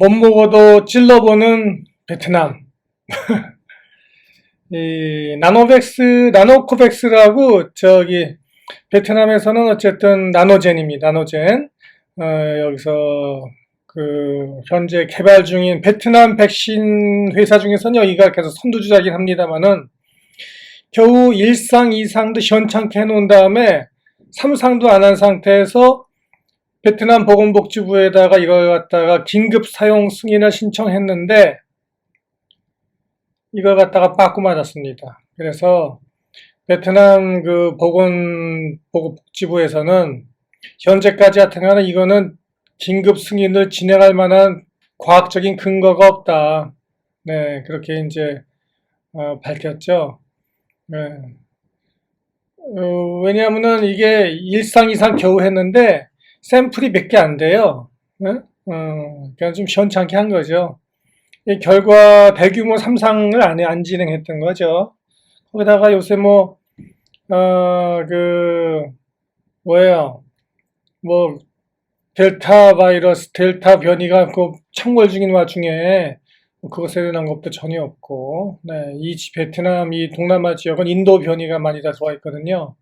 못 먹어도 찔러보는 베트남. 이 나노백스, 나노코백스라고 저기 베트남에서는 어쨌든 나노젠입니다. 나노젠. 어, 여기서 그 현재 개발 중인 베트남 백신 회사 중에서는 여기가 계속 선두주자긴 합니다만은 겨우 1상, 2상도 시원찮게 해놓은 다음에 3상도 안 한 상태에서 베트남 보건복지부에다가 이걸 갖다가 긴급 사용 승인을 신청했는데 이걸 갖다가 빠꾸 맞았습니다. 그래서 베트남 그 보건복지부에서는 현재까지 하여튼간에 이거는 긴급 승인을 진행할 만한 과학적인 근거가 없다. 네, 그렇게 이제 어, 밝혔죠. 네. 어, 왜냐하면은 이게 일상 이상 겨우 했는데 샘플이 몇 개 안 돼요. 네? 어, 그냥 좀 시원찮게 한 거죠. 이 결과 대규모 3상을 안, 해- 안 진행했던 거죠. 거기다가 요새 뭐, 어, 그, 뭐예요. 뭐, 델타 바이러스, 델타 변이가 그 창궐 중인 와중에 뭐 그것에 대한 것도 전혀 없고, 네, 이 지- 베트남, 이 동남아 지역은 인도 변이가 많이 다 들어와 있거든요.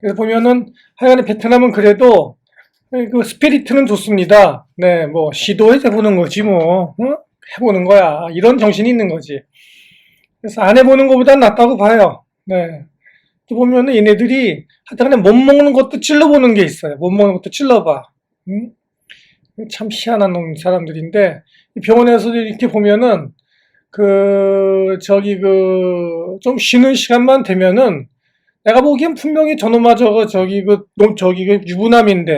그래서 보면은 하여간에 베트남은 그래도 그 스피리트는 좋습니다. 네, 뭐 시도해서 보는 거지 뭐, 어? 해보는 거야. 이런 정신이 있는 거지. 그래서 안 해보는 것보단 낫다고 봐요. 네. 또 보면은 얘네들이 하여튼 간에 못 먹는 것도 찔러보는 게 있어요. 못 먹는 것도 찔러봐. 응? 참 희한한 놈 사람들인데 이 병원에서 이렇게 보면은 그 저기 그 좀 쉬는 시간만 되면은 내가 보기엔 분명히 저놈아 저거 저기 그 놈 저기 그 유부남인데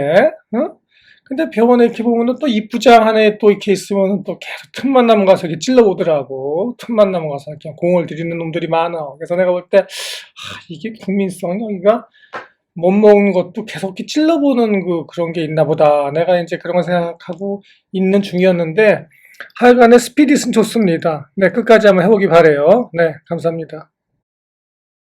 어? 근데 병원에 이렇게 보면은 또 이부장 안에 또 이렇게 있으면 또 계속 틈만 나면 가서 이렇게 찔러보더라고. 틈만 나면 가서 그냥 공을 들이는 놈들이 많아. 그래서 내가 볼 때 아, 이게 국민성 여기가 못 먹는 것도 계속 이렇게 찔러보는 그 그런 게 있나 보다. 내가 이제 그런 걸 생각하고 있는 중이었는데 하여간에 스피릿은 좋습니다. 네 끝까지 한번 해보기 바래요. 네 감사합니다